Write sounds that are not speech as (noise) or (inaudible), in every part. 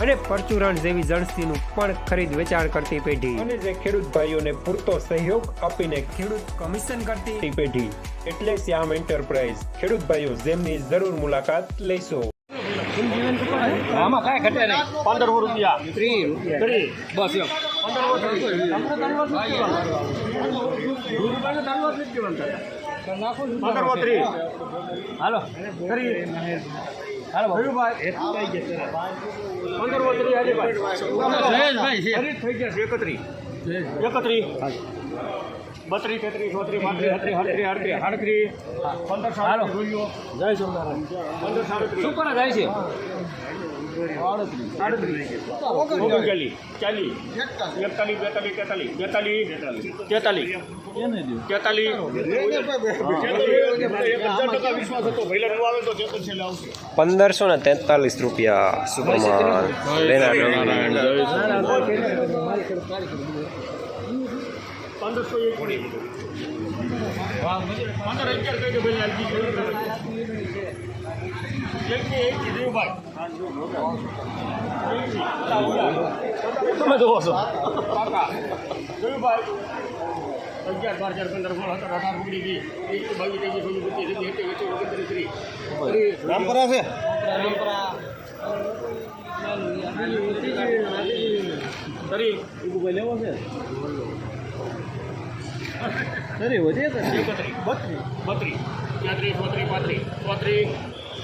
અને પરચુરણ જેવી જણસીનું પણ ખરીદ વેચાણ કરતી પેઢી. અને જે ખેડૂત ભાઈઓને પૂરતો સહયોગ આપીને ખેડૂત કમિશન કરતી પેઢી. એટલે શ્યામ એન્ટરપ્રાઇઝ ખેડૂત ભાઈઓ જેમની જરૂર મુલાકાત લેશો. આમાં કાંઈ ઘટે નહીં. પંદરસો રૂપિયા. ત્રીસ ત્રીસ. બસ એમ. પંદરસો ત્રીસ. હાલો. બત્રીસ તેત્રીસ ચોત્રીસ પાંત્રીસ છત્રીસ સાડત્રીસ આડત્રીસ સાડત્રીસ પંદર હાલો. જય સોમનારાયણ. પંદર સાડત્રીસ શું કરે જાય છે? તેતાલીસ બેતાલીસ તેતાલીસ પંદરસો ને તેતાલીસ રૂપિયા સુપરમાન પંદરસો એક પંદર અગિયાર દો ભાઈ લાલજી એક ને એક દેવભાઈ તમે જોવો છો. અગિયાર બાર ચાર પંદર સોળ સત્તર અઢાર ઓગણીસ વીસ એક બાવીસ ત્રેવીસ ચોવીસ પચીસ છવ્વીસ સત્યાવીસ અઠ્યાવીસ ઓગણત્રીસ ત્રીસ. રામપરા છે? તરી લેવો છે? સરી વધે એકત્રીસ. બત્રીસ. બત્રીસ. તેત્રીસ ચોત્રીસ પાંત્રીસ. ચોત્રીસ.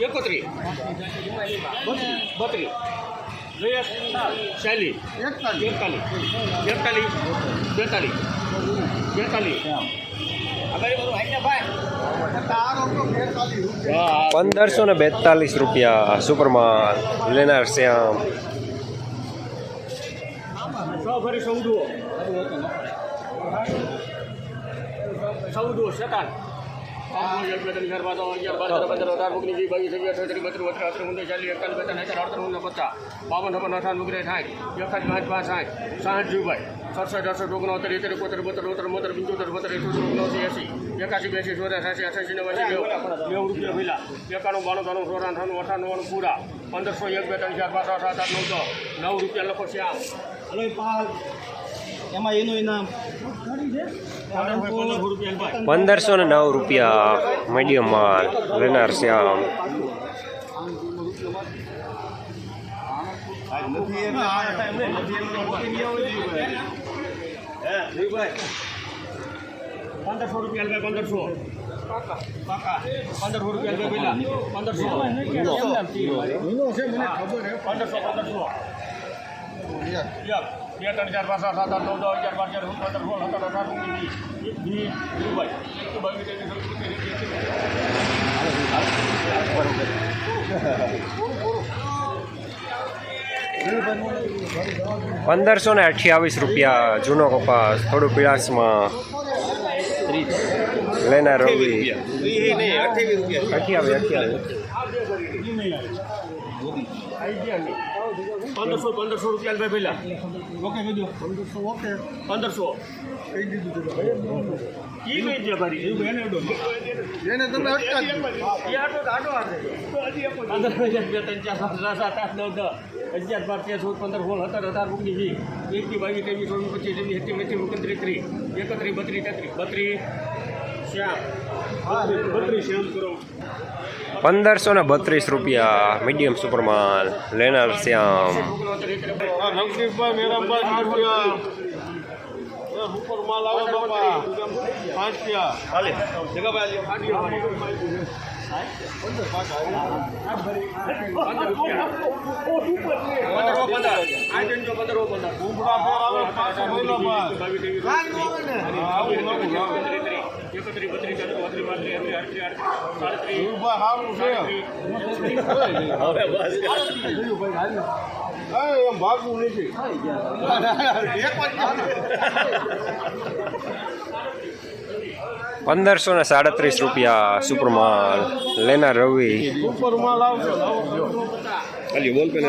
એકત્રીસ બત્રીસ. ચાલીસ. એકતાલીસ. એકતાલીસ. બેતાલીસ. બેતાલીસ. પંદરસો ને બેતાલીસ રૂપિયા સુપરમાન લેનાર શ્યામ. ચૌદો ચૌદો શેતાન. બાવન અઠાવન વગેરે થાય એકાદ પાંચ પાંચ સાઠ સાઠ જીવભાઈ સડસઠ અડસઠ ઓગણોતેર એતેર એકોતેર બોતેર ઓતેર મોતેર પંચોતેર બોતેર એકોતેર ઓગણસી એસી એકાસી બેસી ચોર્યાસી એસી અઠાસી નવાસી એકાણું બાણું ત્રાણું ચોરાણું અઠાણું અઠાણું પૂરા પંદરસો એક બે ત્રણ ચાર પાંચ સાત આઠ આઠ નવ રૂપિયા. લખો છે આમ એમાં એનું ઇનામ પંદરસો રૂપિયા ભાઈ પંદરસો ને નવ રૂપિયા મીડિયમ માલ લેનાર શ્યામ પંદરસો રૂપિયા પંદરસો. પંદરસો રૂપિયા પંદરસો. પંદરસો પંદરસો. બે ત્રણ ચાર પાંચ સાત આઠ નવ દસ અગિયાર બાર ચાર પંદર સોળ સત્તર અઢાર ઓગણીસ વીસ વીસ ભાઈ એક બાવીસ ત્રેવીસ પંદરસો ને અઠ્યાવીસ રૂપિયા જૂનો કપાસ થોડું પીળાશમાં લેનાર રવિ અઠ્યાવીસ અઠ્યાવીસ પંદરસો પંદરસો રૂપિયા ભાઈ પેલા ઓકે પંદરસો ઓકે. પંદરસો. ઈ કહી દે ભારી એને એને તમે અટકા એ આટો તો આટો પંદર હજાર બે ત્રણ ચાર સાત સાત આઠ નવ દસ. અગિયાર બાર તેર ચૌદ પંદર સોળ સત્તર અઢાર ઓગણીસ વીસ. એકથી બાવીસ ત્રેવીસ ચોવીસ પચીસ સત્યાવીસ અઠ્યાવીસ ઓગણત્રીસ ત્રીસ એકત્રીસ બત્રીસ તેત્રીસ. બત્રીસ. પંદરસો ને બત્રીસ રૂપિયા મીડિયમ સુપરમાન લેનાર શ્યામ. ઓગણત્રીસ એમ ભાગવું નથી પંદરસો ને સાડત્રીસ રૂપિયા સુપરમાલ. લેનાર રવિ. સુપરમાલ માલ આવશે બોલ પેને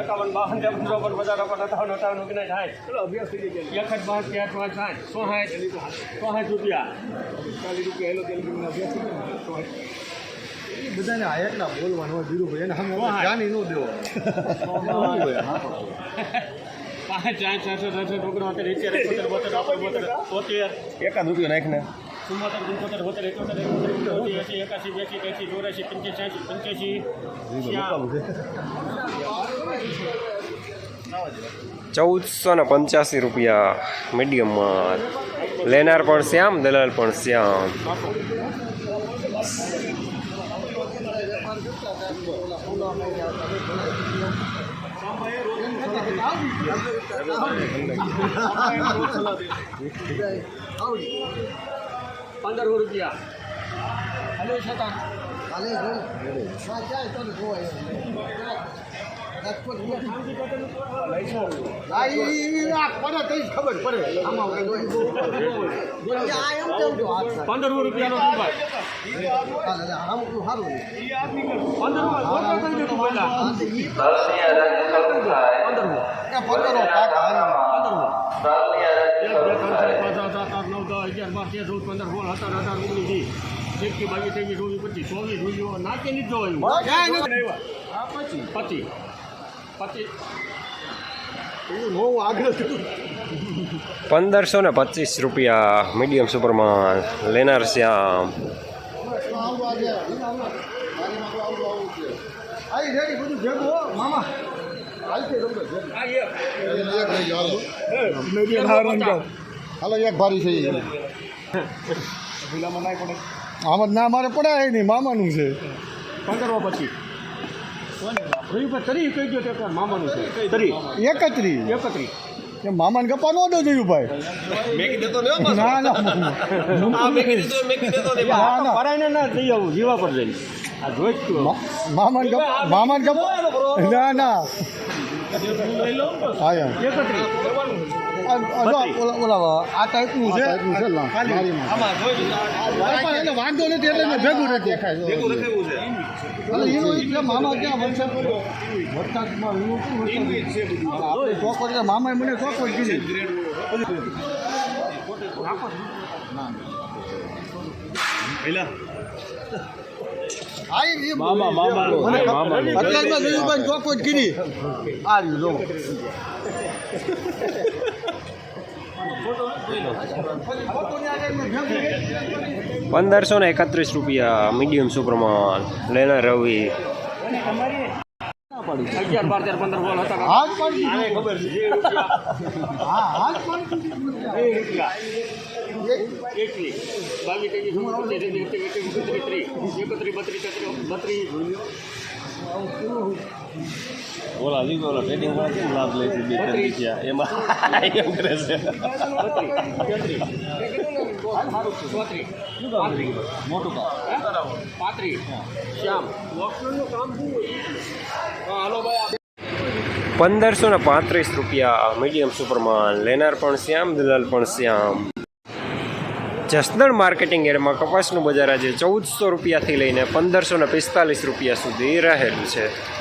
એકાવન બાવન ત્રેપન ચોપન પચાસ અઠાવન અઠાવન અઠાવન ઓગણીસ સાઠ. એકસઠ બાસઠ ત્યાર પાંચ સાઠ. ચોસાઠ ચોસાઠ રૂપિયા. બધાને હાયકના બોલવાનું હોય ધીરુભાઈ એને સામે જાણી ન દેવો. પાંચ ચાર ચારસો ચારસો ઓગણોતેર અત્યારે એકોતેર બોતેર બોતેર બોતેર. એકાદ રૂપિયો નાખને. ચુમ્મોતેર પંચોતેર બોતેર એકોતેર એકોતેર એસી એકાસી બ્યાસી ત્યાસી ચોરાસી પંચ્યાસી પંચ્યાસી ચૌદસો ને પંચ્યાસી રૂપિયા મીડિયમમાં. લેનાર પણ શ્યામ દલાલ પણ શ્યામ. પંદરસો રૂપિયા. ખબર પડે. પંદરસો રૂપિયાનો રૂપાય પંદરસો પહેલા. પંદરસો. પંદરસો. દસ અગિયાર બાર તેર ચૌદ પંદર સોળ સત્તર અઢાર ઓગણીસ વીસ એકથી બાવીસ ત્રેવીસ ચોવીસ પચીસ ચોવીસ પચીસ હું આગળ પંદરસો ને પચીસ રૂપિયા મીડિયમ સુપરમાં લેનાર શ્યામ આઈ રેડી બધું ભેગું હો મામા હાલો એક ભારી છે આમાં ના મારે પડાય નહીં મામાનું છે. પંદરસો પછી. તરી કહી કે મામાનું છે. તરી. એકત્રી. એકત્રીસ મામાને ગપ્પા નો દો જોયું ભાઈ? ના ના. ના ના. પરાઈને ના દઈ આવું જીવા પર જઈને. મામાને ગપ્પા મામાને ગપ્પા ના ના. હા જો ઓલા ઓલા આ ટાઈપનું છે. એને વાંધો નથી એટલે મેં ભેગું નથી એટલે મામા ક્યાં વરસાદ? વરસાદમાં ચોખવટ એટલે મામાએ મને ચોખવટ કીધી. હા, મામા મામા. અત્યારમાં જોયું ચોખવટ કીધી. આ રહ્યું જો. પંદરસો ને એકત્રીસ રૂપિયા મીડિયમ સુપ્રમાણ લેનાર રવિ. અગિયાર બાર તેર પંદર હતા. ખબર છે હા એકવીસ એકત્રીસ બત્રીસ. ઓલા લીધો ઓલા ટ્રેડિંગ વાળા કેમ લાભ લે છે બે ત્રણ રૂપિયા? એમાં (laughs) એમ કરે છે. મોટું કામ. પાંત્રીસ. શ્યામ. હાલો ભાઈ પંદરસો ને પાંત્રીસ રૂપિયા મીડિયમ સુપરમાન લેનાર પણ શ્યામ દલાલ પણ શ્યામ. જસદણ માર્કેટિંગ એરમાં કપાસનું બજાર આજે ચૌદસો રૂપિયાથી લઈને પંદરસો ને પિસ્તાલીસ રૂપિયા સુધી રહેલું છે.